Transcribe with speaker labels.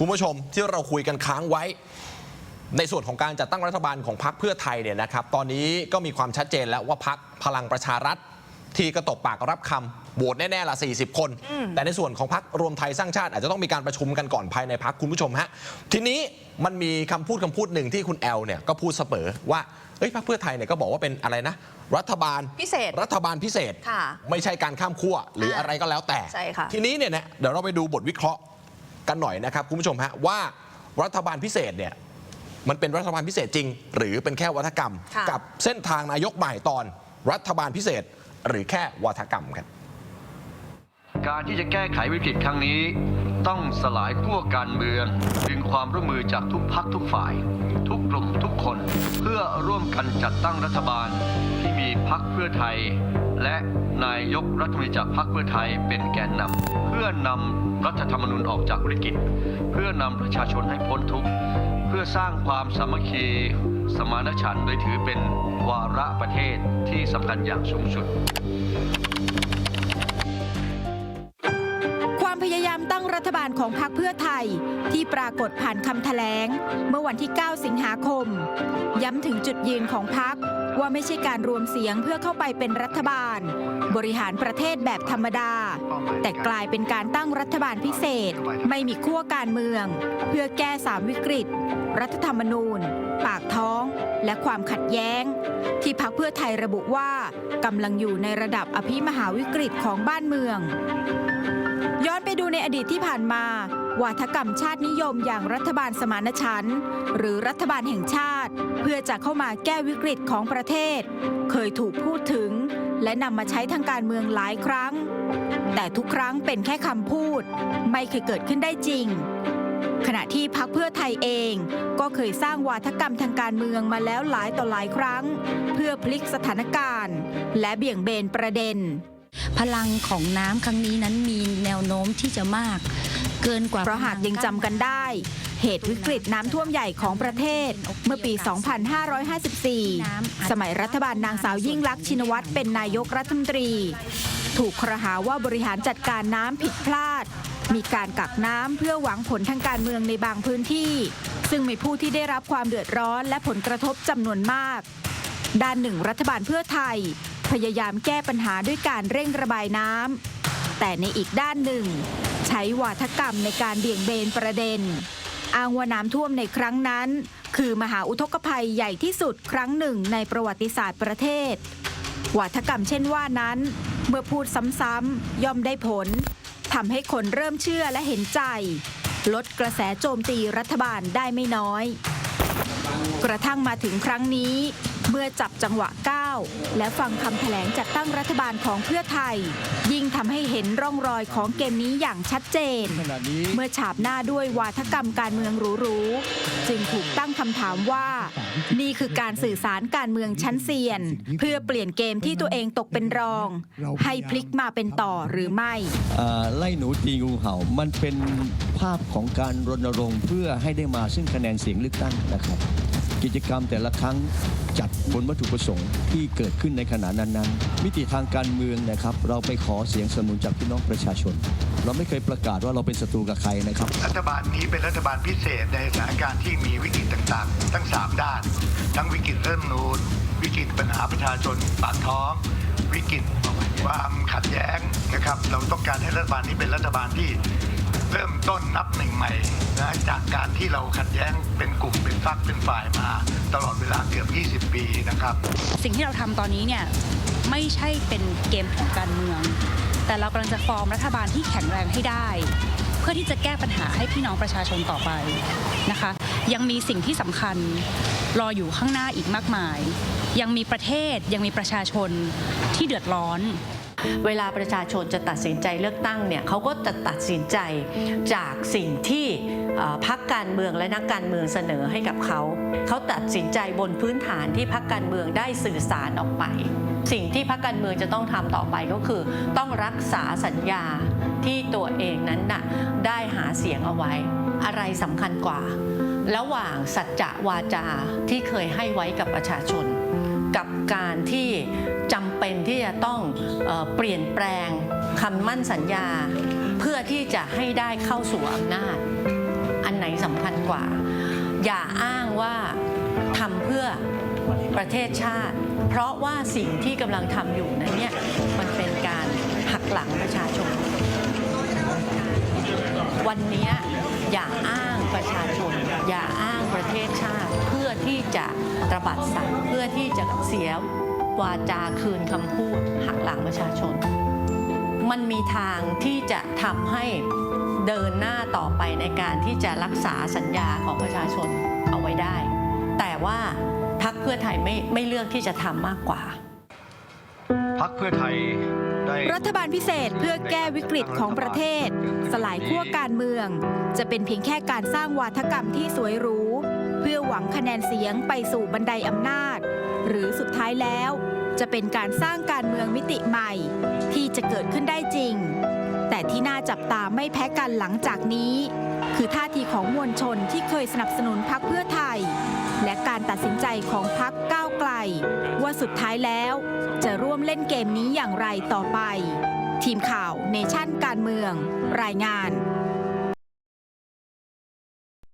Speaker 1: คุณผู้ชมที่เราคุยกันค้างไว้ ในส่วนของการจัดตั้งรัฐบาลของพรรคเพื่อไทยเนี่ยนะครับตอนนี้ก็มีความชัดเจนแล้วว่าพรรคพลังประชารัฐ ที่กระตกปากรับคำโหวตแน่ๆละ 40 คน แต่ในส่วนของพรรครวมไทยสร้างชาติ อาจจะต้องมีการประชุมกันก่อนภายในพรรคคุณผู้ชมฮะทีนี้มันมีคำพูดคำพูดหนึ่งที่คุณแอลเนี่ยก็พูดเสมอว่าเอ้ยพรรคเพื่อไทยเนี่ยก็บอกว่าเป็นอะไรนะ รัฐบาล
Speaker 2: พิเศษ
Speaker 1: รัฐบาลพิเศษ
Speaker 2: ค่ะ
Speaker 1: ไม่ใช่การข้ามขั้วหรืออะไรก็แล้วแต่
Speaker 2: ใช่ค่ะ
Speaker 1: ทีนี้เนี่ยนะเดี๋ยวเราไปดูบทวิเคราะห์ กันหน่อยนะครับคุณผู้ชมฮะว่ารัฐบาลพิเศษเนี่ยมันเป็นรัฐบาลพิเศษจริง หรือเป็นแค่วัฒกรรม
Speaker 2: ค่ะ
Speaker 1: กับเส้นทางนายกใหม่ตอนรัฐบาลพิเศษ หรือแค่วัฒกรรมครับ
Speaker 3: การที่จะแก้ไขวิกฤตครั้งนี้ ต้องสลายขั้วการเมืองดึงความร่วมมือจากทุกพักทุกฝ่าย ทุกกลุ่มทุกคน เพื่อร่วมกันจัดตั้งรัฐบาลที่มีพักเพื่อไทย และนายกรัฐมนตรีจากพรรคเพื่อไทยเป็นแกนนำเพื่อนำรัฐธรรมนูญออกจากวิกฤต เพื่อนำประชาชนให้พ้นทุกข์ เพื่อสร้างความสามัคคีสมานฉันท์โดยถือเป็นวาระประเทศที่สำคัญอย่างสูงสุด
Speaker 4: รัฐบาลของพรรคเพื่อไทย ที่ปรากฏผ่านคำแถลง เมื่อวันที่ 9 สิงหาคม ย้ำถึงจุดยืนของพรรคว่าไม่ใช่การรวมเสียงเพื่อเข้าไปเป็นรัฐบาล บริหารประเทศแบบธรรมดา แต่กลายเป็นการตั้งรัฐบาลพิเศษ ไม่มีขั้วการเมือง เพื่อแก้สามวิกฤต รัฐธรรมนูญ ปากท้อง และความขัดแย้ง ที่พรรคเพื่อไทยระบุว่ากำลังอยู่ในระดับอภิมหาวิกฤตของบ้านเมือง ย้อนไปดูในอดีตที่ผ่านมา วาทกรรมชาตินิยมอย่างรัฐบาลสมานฉันท์หรือรัฐบาลแห่งชาติ เพื่อจะเข้ามาแก้วิกฤตของประเทศ เคยถูกพูดถึง และนำมาใช้ทางการเมืองหลายครั้ง แต่ทุกครั้งเป็นแค่คำพูด ไม่เคยเกิดขึ้นได้จริง ขณะที่พักเพื่อไทยเอง ก็เคยสร้างวาทกรรมทางการเมืองมาแล้วหลายต่อหลายครั้ง เพื่อพลิกสถานการณ์ และเบี่ยงเบนประเด็น
Speaker 5: พลังของน้ำครั้งนี้นั้นมีแนวโน้มที่จะมาก เกินกว่า
Speaker 4: เพราะหากยังจำกันได้ เหตุวิกฤตน้ำท่วมใหญ่ของประเทศ เมื่อปี 2554 สมัยรัฐบาลนางสาวยิ่งลักษณ์ชินวัตรเป็นนายกรัฐมนตรี ถูกครหาว่าบริหารจัดการน้ำผิดพลาด มีการกักน้ำเพื่อหวังผลทางการเมืองในบางพื้นที่ ซึ่งมีผู้ที่ได้รับความเดือดร้อนและผลกระทบจำนวนมาก ด้านหนึ่งรัฐบาลเพื่อไทย พยายามแก้ปัญหาด้วยการเร่งระบายน้ำแต่ในอีกด้านหนึ่ง ใช้วาทกรรมในการเบี่ยงเบนประเด็น อ้างว่าน้ำท่วมในครั้งนั้น คือมหาอุทกภัยใหญ่ที่สุดครั้งหนึ่งในประวัติศาสตร์ประเทศวาทกรรมเช่นว่านั้น เมื่อพูดซ้ำๆย่อมได้ผลทำให้คนเริ่มเชื่อและเห็นใจ ลดกระแสโจมตีรัฐบาลได้ไม่น้อย กระทั่งมาถึงครั้งนี้ เมื่อจับจังหวะก้าวและฟังคำแถลงจัดตั้งรัฐบาลของเพื่อไทย ยิ่งทำให้เห็นร่องรอยของเกมนี้อย่างชัดเจน เมื่อฉาบหน้าด้วยวาทกรรมการเมืองหรูๆจึงถูกตั้งคำถามว่า นี่คือการสื่อสารการเมืองชั้นเซียน เพื่อเปลี่ยนเกมที่ตัวเองตกเป็นรอง ให้พลิกมาเป็นต่อหรือไม่
Speaker 6: ไล่หนูตีงูเห่ามันเป็นภาพของการรณรงค์เพื่อให้ได้มาซึ่งคะแนนเสียงเลือกตั้งนะครับ กิจกรรมแต่ละครั้งจัดบนวัตถุประสงค์ที่เกิดขึ้นในขณะนั้นๆ มิติทางการเมืองนะครับ เราไปขอเสียงสนับสนุนจากพี่น้องประชาชน เราไม่เคยประกาศว่าเราเป็นศัตรูกับใครนะครับ
Speaker 7: รัฐบาลนี้เป็นรัฐบาลพิเศษในสถานการณ์ที่มีวิกฤตต่างๆ ทั้ง 3 ด้าน ทั้งวิกฤตเริ่มนูนวิกฤตปัญหาประชาชนปากท้อง วิกฤตความขัดแย้งนะครับ เราต้องการให้รัฐบาลนี้เป็นรัฐบาลที่ เริ่มต้นนับหนึ่งใหม่นะจากการที่เราขัดแย้งเป็นกลุ่มเป็นฝักเป็นฝ่ายมา ตลอดเวลาเกือบ 20 ปีนะครับ
Speaker 8: สิ่งที่เราทำตอนนี้เนี่ยไม่ใช่เป็นเกมของการเมือง แต่เรากำลังจะฟอร์มรัฐบาลที่แข็งแรงให้ได้ เพื่อที่จะแก้ปัญหาให้พี่น้องประชาชนต่อไปนะคะ ยังมีสิ่งที่สำคัญรออยู่ข้างหน้าอีกมากมาย ยังมีประเทศยังมีประชาชนที่เดือดร้อน
Speaker 9: เวลาประชาชนจะตัดสินใจเลือกตั้งเนี่ยเขาก็จะตัดสินใจจากสิ่งที่พรรคการเมืองและนักการเมืองเสนอให้กับเขา เขาตัดสินใจบนพื้นฐานที่พรรคการเมืองได้สื่อสารออกไป สิ่งที่พรรคการเมืองจะต้องทำต่อไปก็คือ ต้องรักษาสัญญาที่ตัวเองนั้นน่ะได้หาเสียงเอาไว้ อะไรสำคัญกว่า ระหว่างสัจจะวาจาที่เคยให้ไว้กับประชาชน การที่จำเป็นที่จะต้องเอเปลี่ยนแปลงคำมั่นสัญญา เพื่อที่จะให้ได้เข้าสู่อำนาจ อันไหนสำคัญกว่า อย่าอ้างว่าทำเพื่อประเทศชาติ เพราะว่าสิ่งที่กำลังทำอยู่นั้นเนี่ยมันเป็นการหักหลังประชาชน วันนี้อย่าอ้างประชาชน อย่า ตระบัดสัตว์เพื่อที่จะเสียวาจาคืนคำพูดหักหลังประชาชน มันมีทางที่จะทำให้เดินหน้าต่อไปในการที่จะรักษาสัญญาของประชาชนเอาไว้ได้ แต่ว่าพักเพื่อไทยไม่ไม่เลือกที่จะทำมากกว่า
Speaker 3: พักเพื่อไทยได้
Speaker 4: รัฐบาลพิเศษเพื่อแก้วิกฤตของประเทศ สลายขั้วการเมือง จะเป็นเพียงแค่การสร้างวาทกรรมที่สวยหรูเพื่อหวังคะแนนเสียงไปสู่บันไดอำนาจ หรือสุดท้ายแล้ว จะเป็นการสร้างการเมืองมิติใหม่ ที่จะเกิดขึ้นได้จริง แต่ที่น่าจับตาไม่แพ้กันหลังจากนี้ คือท่าทีของมวลชนที่เคยสนับสนุนพักเพื่อไทย และการตัดสินใจของพักก้าวไกล ว่าสุดท้ายแล้ว จะร่วมเล่นเกมนี้อย่างไรต่อไป ทีมข่าวเนชั่นการเมือง รายงาน